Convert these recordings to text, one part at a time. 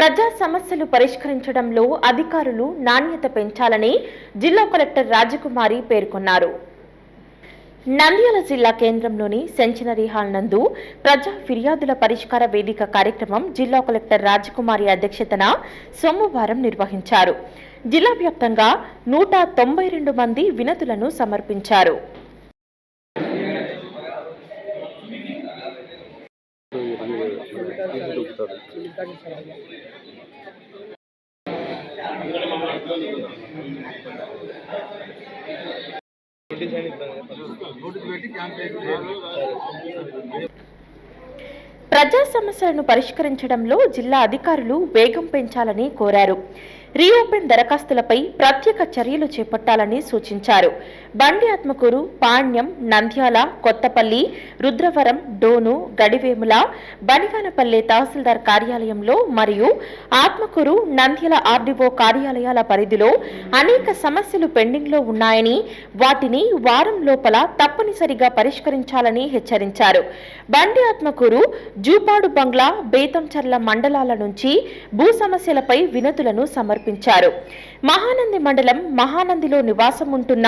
ప్రజా సమస్యలు పరిష్కరించడంలో అధికారులు నాణ్యత పెంచాలని జిల్లా కలెక్టర్ రాజకుమారి పేర్కొన్నారు. నంద్యాల జిల్లా కేంద్రంలోని సెంచనరీ హాల్ నందు ప్రజా ఫిర్యాదుల పరిష్కార వేదిక కార్యక్రమం జిల్లా కలెక్టర్ రాజకుమారి అధ్యక్షతన సోమవారం నిర్వహించారు. జిల్లా వ్యాప్తంగా నూట తొంభై రెండు మంది వినతులను సమర్పించారు. ప్రజా సమస్యలను పరిష్కరించడంలో జిల్లా అధికారులు వేగం పెంచాలని కోరారు. రీఓపెన్ దరఖాస్తులపై ప్రత్యేక చర్యలు చేపట్టాలని సూచించారు. బండి ఆత్మకూరు పాణ్యం నంద్యాల కొత్తపల్లి రుద్రవరం డోను గడివేముల బనిగానపల్లె తహసీల్దార్ కార్యాలయంలో మరియు ఆత్మకూరు నంద్యాల ఆర్డీఓ కార్యాలయాల పరిధిలో అనేక సమస్యలు పెండింగ్లో ఉన్నాయని వాటిని వారం లోపల తప్పనిసరిగా పరిష్కరించాలని హెచ్చరించారు. బండి ఆత్మకూరు జూపాడు బంగ్లా బేతంచర్ల మండలాల నుంచి భూ సమస్యలపై వినతులను సమర్పించారు. మహానంది మండలం మహానందిలో నివాసం ఉంటున్న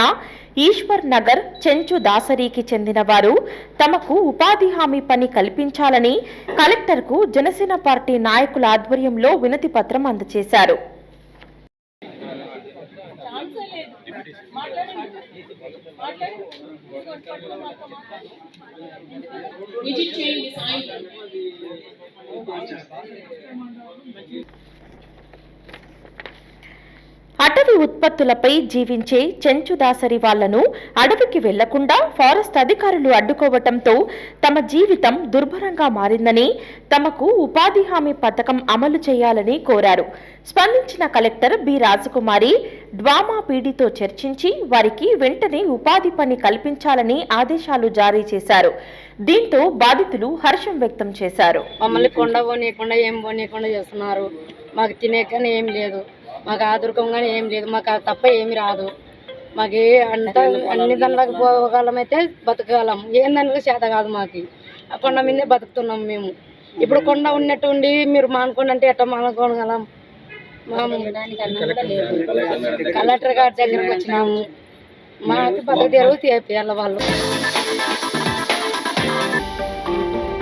ఈశ్వర్ నగర్ చెంచు దాసరికి చెందిన వారు తమకు ఉపాధి హామీ పని కల్పించాలని కలెక్టర్కు జనసేన పార్టీ నాయకుల ఆధ్వర్యంలో వినతి పత్రం అందజేశారు. Rigid chain is ideal. అటవీ ఉత్పత్తులపై జీవించే చెంచు దాసరి వాళ్ళను అడవికి వెళ్ళకుండా ఫారెస్ట్ అధికారులు అడ్డుకోవటంతో తమ జీవితం దుర్భరంగా మారిందని తమకు ఉపాధి హామీ పథకం అమలు చేయాలని కోరారు. స్పందించిన కలెక్టర్ బి. రాజకుమారి డ్వామా పీడితో చర్చించి వారికి వెంటనే ఉపాధి పని కల్పించాలని ఆదేశాలు జారీ చేశారు. దీంతో బాధితులు హర్షం వ్యక్తం చేశారు. మమ్మల్ని కొండ పోనీయకుండా ఏం పోనీయకుండా చేస్తున్నారు. మాకు తినేకని ఏం లేదు. మాకు ఆదుర్కంగానే ఏం లేదు మాకు తప్ప ఏమి రాదు. మాకు ఏ అంత అన్ని దానిలకు పోగలం అయితే బతకగలం. ఏందనగా చేత కాదు మాకు. ఆ కొండ మీదే బతుకుతున్నాం మేము. ఇప్పుడు కొండ ఉన్నట్టు ఉండి మీరు మానుకోండి అంటే ఎట్లా మానుకోగలం? మేము కలెక్టర్ గారి దగ్గరకు వచ్చినాము. మాకు బతుకు తెరువు తీయాలి వాళ్ళు.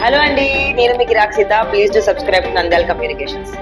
హలో అండి నేను మీకు Rakshita please to subscribe Nandyal communications